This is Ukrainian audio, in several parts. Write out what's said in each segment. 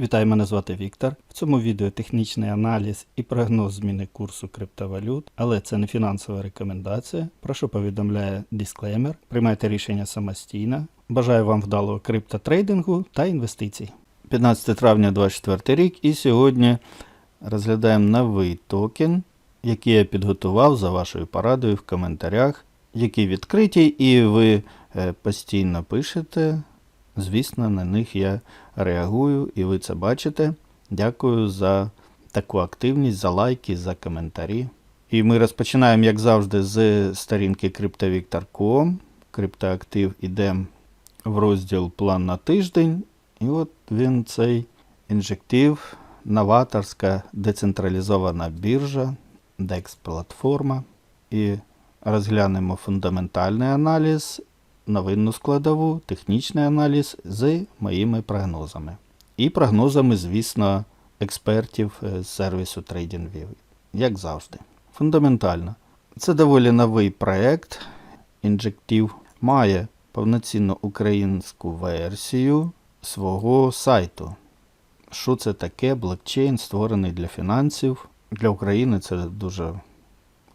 Вітаю, мене звати Віктор. В цьому відео технічний аналіз і прогноз зміни курсу криптовалют, але це не фінансова рекомендація. Прошу повідомляє дисклеймер. Приймайте рішення самостійно. Бажаю вам вдалого криптотрейдингу та інвестицій. 15 травня 2024 рік і сьогодні розглядаємо новий токен, який я підготував за вашою порадою в коментарях, які відкриті, і ви е, постійно пишете. Звісно, на них я реагую, і ви це бачите. Дякую за таку активність, за лайки, за коментарі. І ми розпочинаємо, як завжди, з сторінки CryptoVictor.com. Криптоактив ідемо в розділ План на тиждень. І от він цей інжектив, новаторська децентралізована біржа, DEX платформа. І розглянемо фундаментальний аналіз новинну складову, технічний аналіз з моїми прогнозами. І прогнозами, звісно, експертів е, з сервісу TradingView, як завжди. Фундаментально. Це доволі новий проект. Інжектив має повноцінну українську версію свого сайту. Що це таке? Блокчейн створений для фінансів. Для України це дуже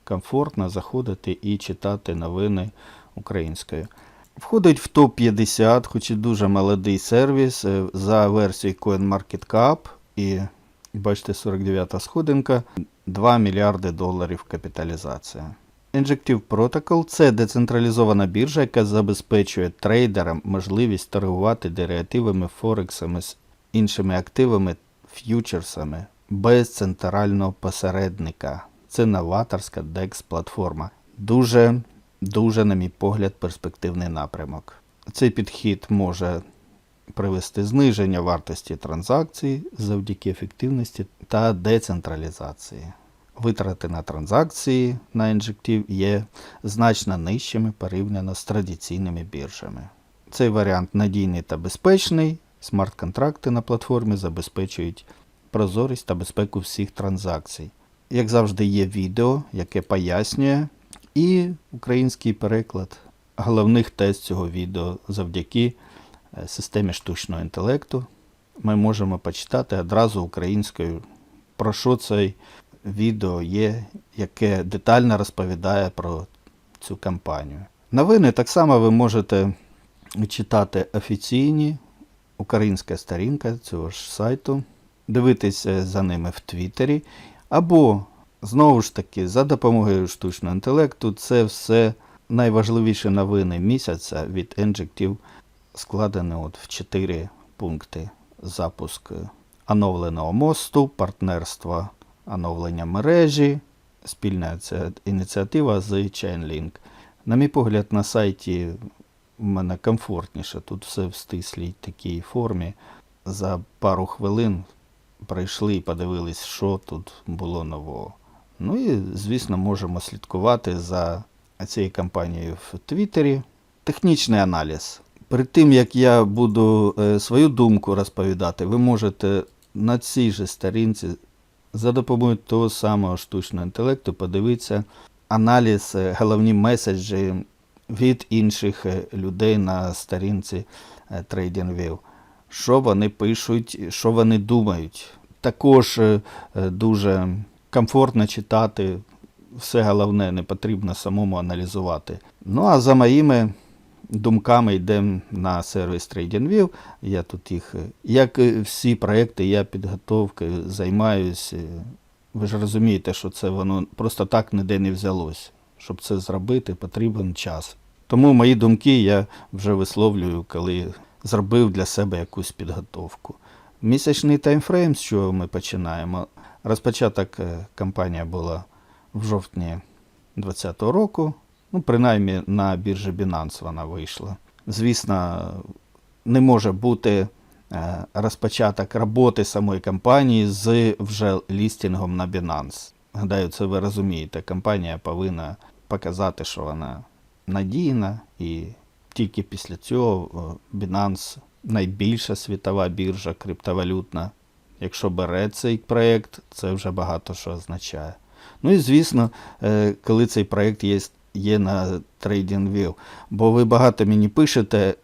комфортно заходити і читати новини українською. Входить в топ-50, хоч і дуже молодий сервіс е, за версією CoinMarketCap. І бачите, 49-та сходинка, 2 мільярди доларів капіталізація. Injective Protocol це децентралізована біржа, яка забезпечує трейдерам можливість торгувати деривативами, форексами з іншими активами, ф'ючерсами без центрального посередника. Це новаторська DEX платформа. Дуже дуже, на мій погляд, перспективний напрямок. Цей підхід може привести зниження вартості транзакцій завдяки ефективності та децентралізації. Витрати на транзакції на інжектив є значно нижчими порівняно з традиційними біржами. Цей варіант надійний та безпечний. Смарт-контракти на платформі забезпечують прозорість та безпеку всіх транзакцій. Як завжди, є відео, яке пояснює, і український переклад головних тез цього відео завдяки е, системі штучного інтелекту. Ми можемо почитати одразу українською, про що це відео є, яке детально розповідає про цю кампанію. Новини так само ви можете читати офіційні, українська сторінка цього ж сайту, дивитися за ними в Твіттері, або Знову ж таки, за допомогою штучного інтелекту, це все найважливіші новини місяця від Injective складені от в 4 пункти: запуск оновленого мосту, партнерство оновлення мережі, спільна ініціатива з Chainlink. На мій погляд, на сайті в мене комфортніше. Тут все в стислій такій формі. За пару хвилин прийшли і подивились, що тут було нового. Ну і, звісно, можемо слідкувати за цією кампанією в Твіттері. Технічний аналіз. Перед тим, як я буду е, свою думку розповідати, ви можете на цій же сторінці за допомогою того самого штучного інтелекту подивитися аналіз, е, головні меседжі від інших е, людей на сторінці TradingView. Що вони пишуть, що вони думають. Також дуже комфортно читати, все головне, не потрібно самому аналізувати. Ну, а за моїми думками йдемо на сервіс TradingView. Я тут їх, як всі проекти, я підготовкою займаюся. Ви ж розумієте, що це воно просто так ніде не взялось. Щоб це зробити, потрібен час. Тому мої думки я вже висловлюю, коли зробив для себе якусь підготовку. Місячний таймфрейм, з чого ми починаємо. Розпочаток е, кампанія була в жовтні 2020 року. Ну, принаймні на біржі Binance вона вийшла. Звісно, не може бути е, розпочаток роботи самої кампанії з вже лістингом на Binance. Гадаю, це ви розумієте. Компанія повинна показати, що вона надійна, і тільки після цього е, Binance найбільша світова біржа криптовалютна. Якщо бере цей проєкт, це вже багато що означає. Ну і звісно, е, коли цей проєкт є є на TradingView. Бо ви багато мені пишете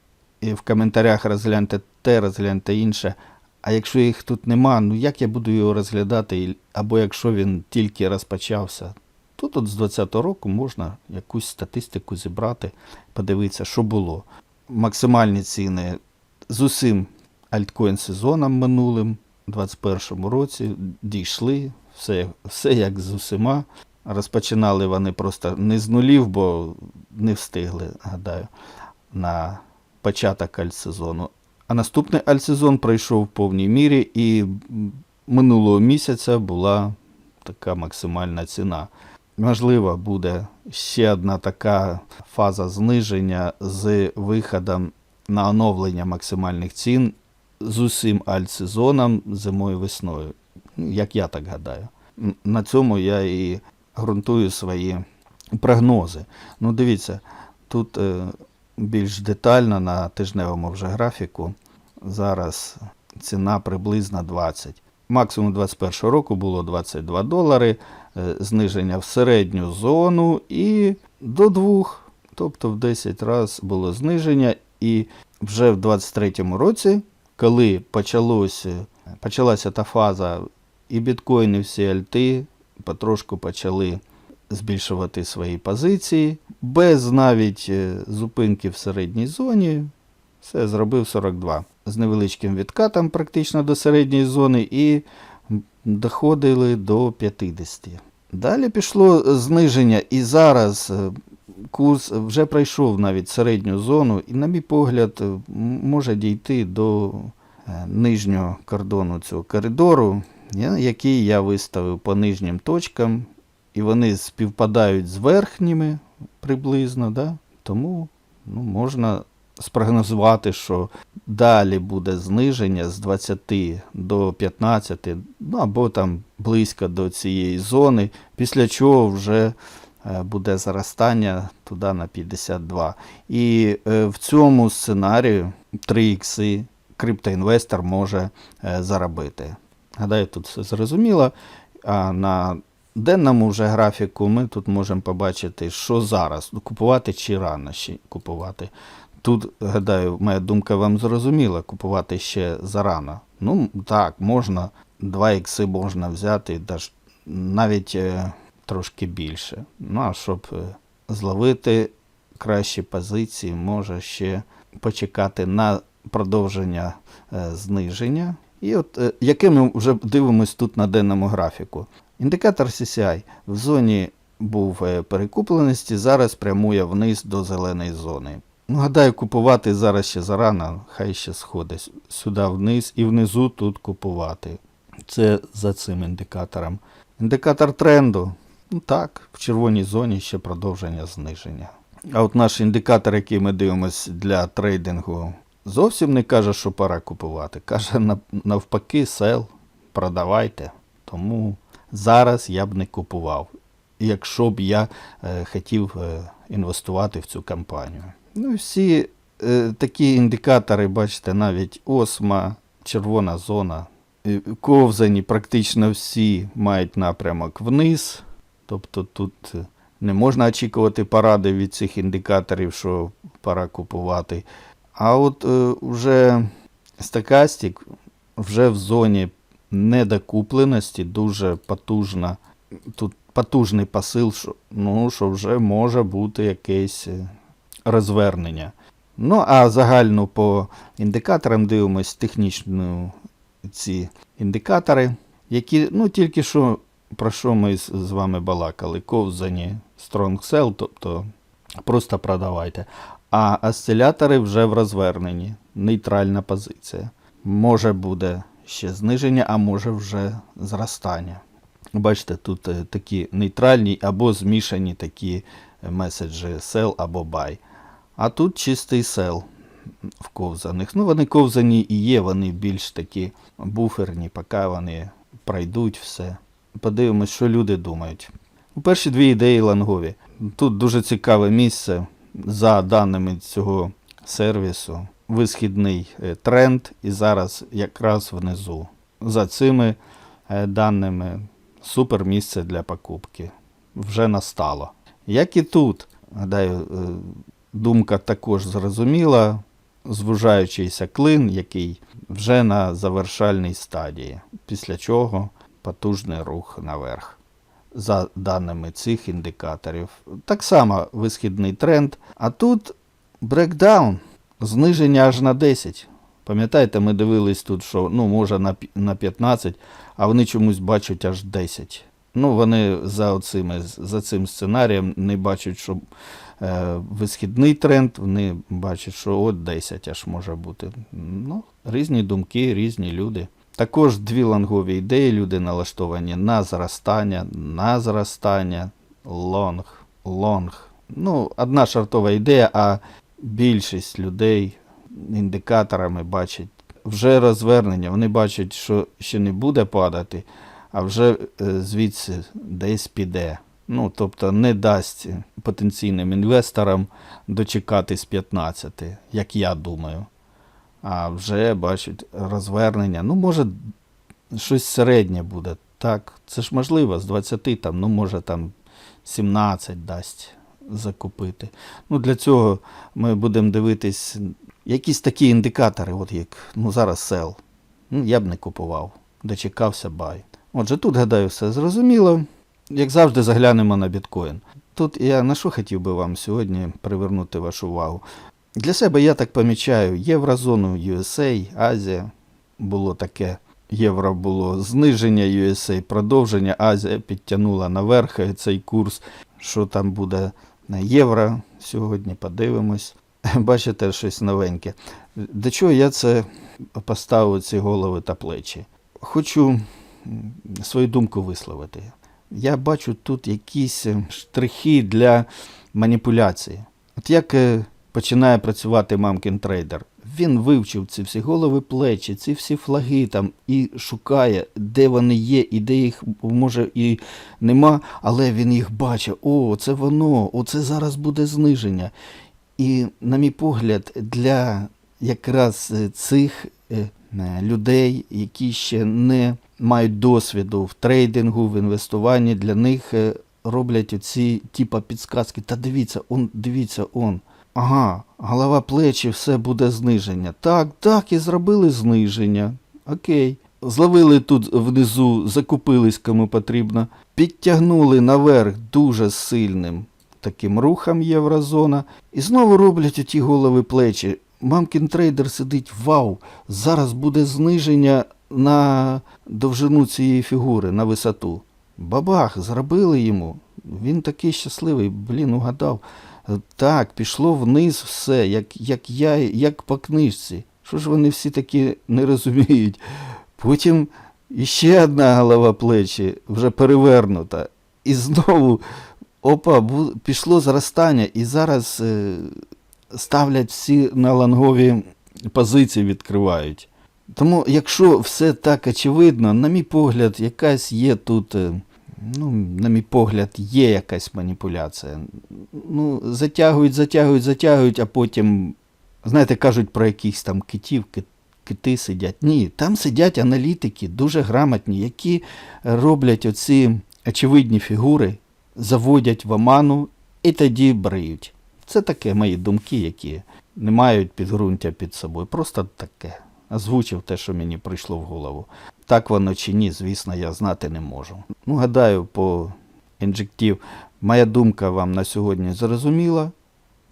і в коментарях розгляньте те, розгляньте інше. А якщо їх тут нема, ну як я буду його розглядати? Або якщо він тільки розпочався, тут от з 2020 року можна якусь статистику зібрати, подивитися, що було. Максимальні ціни з усім альткоін сезоном минулим, у 2021 році, дійшли, все, все як з усіма. Розпочинали вони просто не з нулів, бо не встигли, гадаю, на початок альтсезону. А наступний альтсезон пройшов в повній мірі, і минулого місяця була така максимальна ціна. Можливо, буде ще одна така фаза зниження з виходом на оновлення максимальних цін з усім альтсезоном зимою весною. Ну, Як я так гадаю. На цьому я і ґрунтую свої прогнози. Ну, дивіться, тут е, більш детально на тижневому вже графіку. Зараз ціна приблизно 20. Максимум 2021 року було 22 долари, е, зниження в середню зону і до 2, тобто в 10 разів було зниження. І вже в 2023 році, коли почалося, почалася та фаза, і біткоїни, всі альти потрошку почали збільшувати свої позиції, без навіть е, зупинки в середній зоні, все зробив 42. З невеличким відкатом практично до середньої зони і доходили до 50. Далі пішло зниження, і зараз е, курс вже пройшов навіть середню зону, і, на мій погляд, е, може дійти до е, нижнього кордону цього коридору, який я виставив по нижнім точкам, і вони співпадають з верхніми приблизно, да? тому ну, можна спрогнозувати, що далі буде зниження з 20 до 15, ну або там близько до цієї зони, після чого вже буде зростання туди на 52. І е, в цьому сценарію 3 ікси криптоінвестор може е, заробити. Гадаю, тут все зрозуміло. А на денному вже графіку ми тут можемо побачити, що зараз ну, купувати чи рано ще купувати. Тут, гадаю, моя думка вам зрозуміла, купувати ще зарано. Ну, так, можна, 2 ікси можна взяти, навіть е, трошки більше. Ну, а щоб е, зловити кращі позиції, може ще почекати на продовження е, зниження. І от е, яке ми вже дивимось тут на денному графіку. Індикатор CCI в зоні був перекупленості, зараз прямує вниз до зеленої зони. Ну, гадаю, купувати зараз ще зарано, хай ще сходить сюди вниз і внизу тут купувати. Це за цим індикатором. Індикатор тренду. Ну так, в червоній зоні ще продовження зниження. А от наш індикатор, який ми дивимося для трейдингу, зовсім не каже, що пора купувати. Каже навпаки, сел, продавайте. Тому зараз я б не купував, якщо б я е, хотів е, інвестувати в цю компанію. Ну всі е, такі індикатори, бачите, навіть осма, червона зона, ковзані практично всі мають напрямок вниз. Тобто тут е, не можна очікувати поради від цих індикаторів, що пора купувати. А от е, вже стакастик вже в зоні недокупленості дуже потужна. Тут потужний посил, що, ну, що вже може бути якесь е, розвернення. Ну, а загально по індикаторам дивимось технічну ці індикатори, які ну, тільки що про що ми з, вами балакали. Ковзані Strong Sell, тобто просто продавайте. А осцилятори вже в розверненні. Нейтральна позиція. Може буде ще зниження, а може вже зростання. Бачите, тут е, такі нейтральні або змішані такі е, меседжі sell або buy. А тут чистий sell в ковзаних. Ну, вони ковзані і є, вони більш такі буферні, поки вони пройдуть все. Подивимось, що люди думають. У перші дві ідеї лангові. Тут дуже цікаве місце за даними цього сервісу. Висхідний е, тренд, і зараз якраз внизу. За цими е, даними супер місце для покупки. Вже настало. Як і тут, гадаю, е, думка також зрозуміла. звужаючийся клин, який вже на завершальній стадії, після чого потужний рух наверх. За даними цих індикаторів. Так само висхідний тренд. А тут брекдаун, зниження аж на 10. Пам'ятаєте, ми дивились тут, що ну, може на, 15, а вони чомусь бачать аж 10. Ну, вони за, оцими, за цим сценарієм не бачать, що е, висхідний тренд, вони бачать, що от 10 аж може бути. Ну, різні думки, різні люди. Також дві лонгові ідеї люди налаштовані на зростання, на зростання, лонг, лонг. Ну, одна шартова ідея, а більшість людей індикаторами бачать вже розвернення. Вони бачать, що ще не буде падати, а вже е, звідси десь піде. Ну, тобто не дасть потенційним інвесторам дочекатись 15, як я думаю. А вже бачать розвернення. Ну, може, щось середнє буде. Так, це ж можливо, з 20 там, ну, може там 17 дасть закупити. Ну, для цього ми будемо дивитись якісь такі індикатори, от як ну, зараз сел. Ну, я б не купував. Дочекався бай. Отже, тут, гадаю, все зрозуміло. Як завжди, заглянемо на біткоін. Тут я на що хотів би вам сьогодні привернути вашу увагу. Для себе я так помічаю, єврозону USA, Азія було таке. Євро було зниження USA, продовження, Азія підтягнула наверх цей курс. Що там буде на євро сьогодні, подивимось. Бачите, щось новеньке. До чого я це поставив ці голови та плечі? Хочу свою думку висловити. Я бачу тут якісь е, штрихи для маніпуляції. От як е, починає працювати мамкін трейдер, він вивчив ці всі голови плечі, ці всі флаги там і шукає, де вони є, і де їх може і нема, але він їх бачить. О, це воно, оце зараз буде зниження. І, на мій погляд, для якраз е, цих е, людей, які ще не мають досвіду в трейдингу, в інвестуванні, для них е, роблять оці типа підсказки. Та дивіться, он, дивіться, он. Ага, голова плечі, все буде зниження. Так, так, і зробили зниження. Окей. Зловили тут внизу, закупились кому потрібно, підтягнули наверх дуже сильним таким рухом єврозона. І знову роблять оті голови плечі. Мамкін трейдер сидить, вау, зараз буде зниження на довжину цієї фігури, на висоту. Бабах, зробили йому. Він такий щасливий, блін, угадав. Так, пішло вниз все, як, як я, як по книжці. Що ж вони всі такі не розуміють? Потім іще одна голова плечі, вже перевернута. І знову опа, пішло зростання, і зараз е, ставлять всі на лонгові позиції, відкривають. Тому, якщо все так очевидно, на мій погляд, якась є тут, е, ну, на мій погляд, є якась маніпуляція. Ну, затягують, затягують, затягують, а потім, знаєте, кажуть про якихось там китів, кити сидять. Ні, там сидять аналітики, дуже грамотні, які роблять оці очевидні фігури, заводять в оману і тоді бриють. Це таке мої думки, які не мають підґрунтя під собою. Просто таке. Озвучив те, що мені прийшло в голову. Так воно чи ні, звісно, я знати не можу. Ну, гадаю, по інжектив, моя думка вам на сьогодні зрозуміла.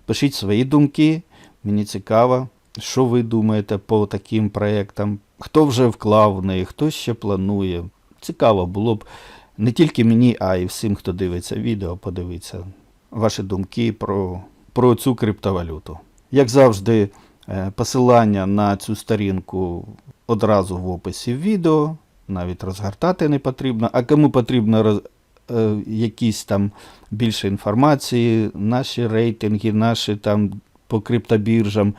Пишіть свої думки. Мені цікаво, що ви думаєте по таким проєктам. Хто вже вклав в неї, хто ще планує. Цікаво було б не тільки мені, а й всім, хто дивиться відео, подивитися ваші думки про, про цю криптовалюту. Як завжди, посилання на цю сторінку одразу в описі відео, навіть розгортати не потрібно. А кому потрібно роз, е, якісь там більше інформації, наші рейтинги, наші там по криптобіржам,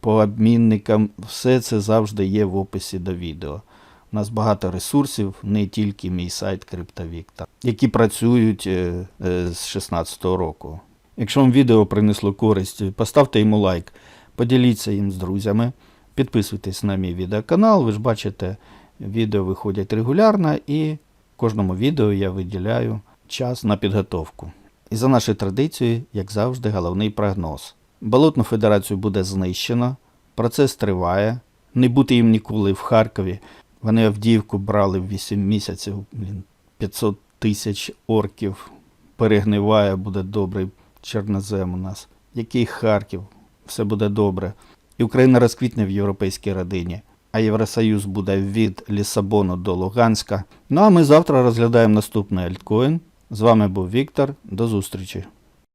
по обмінникам, все це завжди є в описі до відео. У нас багато ресурсів, не тільки мій сайт CryptoVictor, які працюють е, е, з 2016 року. Якщо вам відео принесло користь, поставте йому лайк, поділіться їм з друзями, підписуйтесь на мій відеоканал. Ви ж бачите, відео виходять регулярно і кожному відео я виділяю час на підготовку. І за нашою традицією, як завжди, головний прогноз. Болотну федерацію буде знищено, Процес триває. Не бути їм ніколи в Харкові. Вони Авдіївку брали в 8 місяців. Блін, 500 тисяч орків. Перегниває, буде добрий чорнозем у нас. Який Харків? Все буде добре. І Україна розквітне в європейській родині. А Євросоюз буде від Лісабону до Луганська. Ну а ми завтра розглядаємо наступний альткоін. З вами був Віктор. До зустрічі.